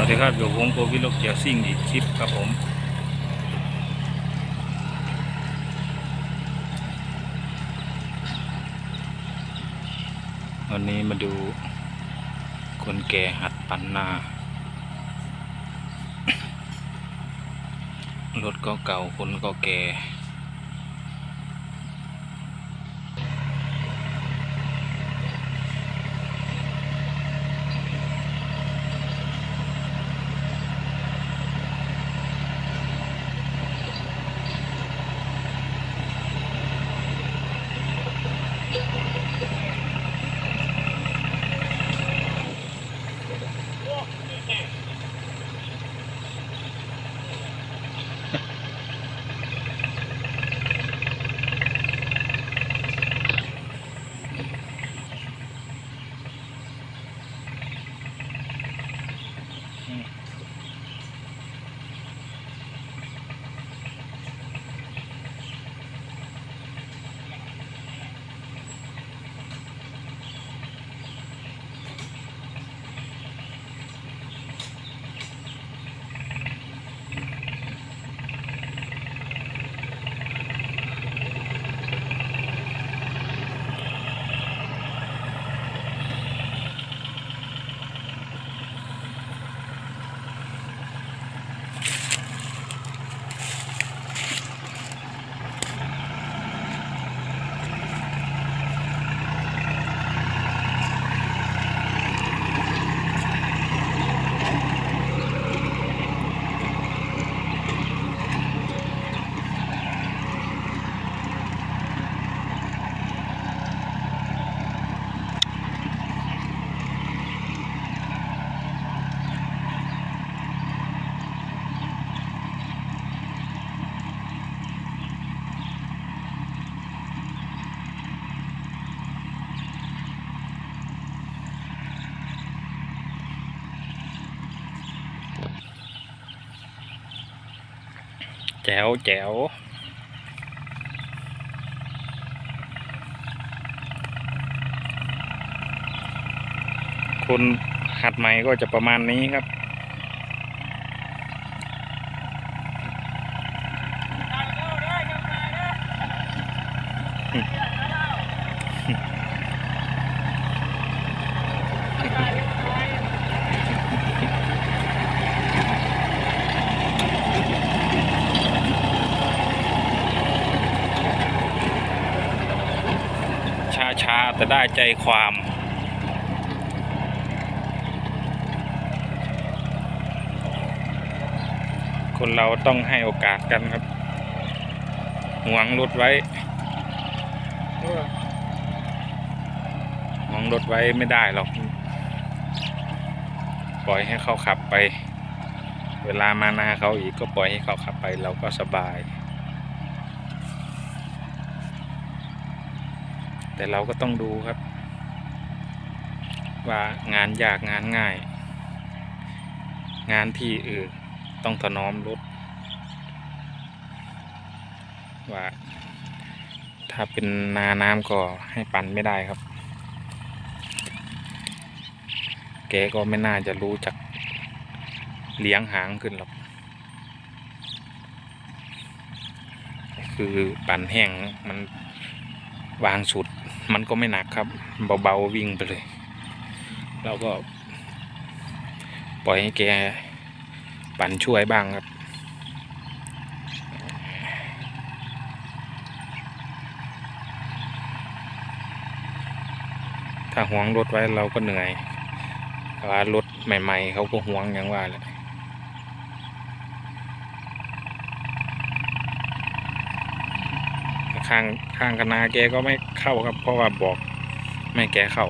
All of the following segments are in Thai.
วัสดีครับอยู่ผมโกวิลกเจียซิ่งอีกคลิปครับผม วันนี้มาดูคนแก่หัดปั่นนา รถก็เก่าคนก็แก่ แจ๋วแจ๋วคนหัดใหม่ก็จะประมาณนี้ครับ อืม ช้าแต่ได้ใจความคนเราต้องให้โอกาสกันครับ หวงรถไว้หวงรถไว้ไม่ได้หรอก ปล่อยให้เขาขับไป เวลามานาเขาอีกก็ปล่อยให้เขาขับไปเราก็สบาย แต่เราก็ต้องดูครับ ว่างานยากงานง่าย งานที่เออต้องถนอมรถว่า ถ้าเป็นนาน้ำก็ให้ปั่นไม่ได้ครับ แกก็ไม่น่าจะรู้จักเลี้ยงหางขึ้นหรอกคือปั่นแห้งมันวางสุด มันก็ไม่หนักครับ เบาๆวิ่งไปเลย เราก็ ปล่อยให้แกปั่นช่วยบ้างครับ ถ้าห่วงรถไว้เราก็เหนื่อยแต่ว่ารถใหม่ ๆ เขาก็ห่วงอย่างว่าแหละ ข้างข้างคณะแกก็ไม่เข้าครับ เพราะว่าบอกไม่แกเข้า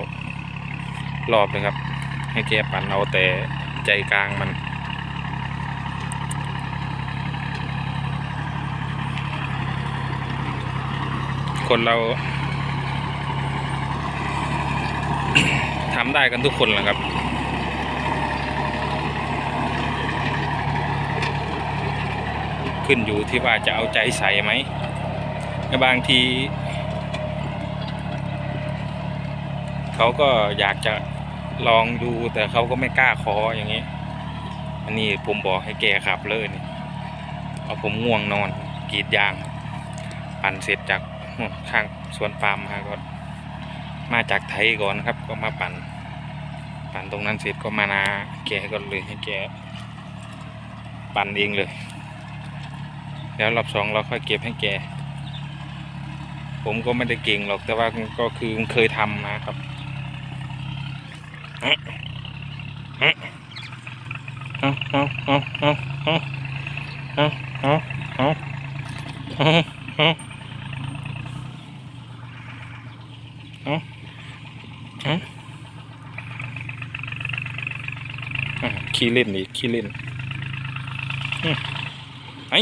รอบเลยครับ ให้แกปั่นเอาแต่ใจกลางมันคนเราทำได้กันทุกคนแหละครับ ขึ้นอยู่ที่ว่าจะเอาใจใส่ไหม บางที เขาก็อยากจะลองดูแต่เขาก็ไม่กล้าขออย่างนี้ อันนี้ผมบอกให้แกขับเลยนี่เอาผมง่วงนอนกรีดยาง ปั่นเสร็จจากข้างสวนปาล์มมาก็มาจากไทยก่อนครับ ก็มาปั่น ปั่นตรงนั้นเสร็จก็มานาแกก็เลยให้แกปั่นเองเลย แล้วรอบสองเราค่อยเก็บให้แก ผมก็ไม่ได้เก่งหรอกแต่ว่าก็คือเคยทำนะครับขี้เล่นนี่ขี้เล่นไอ้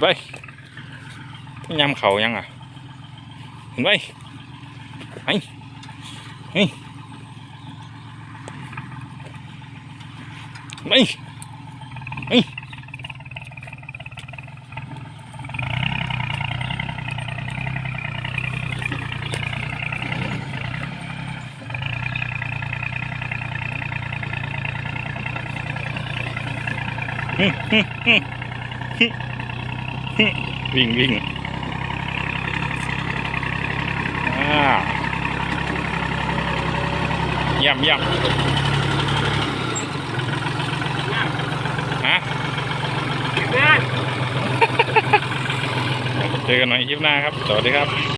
ไป ยำเขายังอะ เห็นไปไปไปไปไปวิ่งวิ่งอ่า เยี่ยมเยี่ยมฮะเจอกันใหม่คลิปหน้าครับ สวัสดีครับ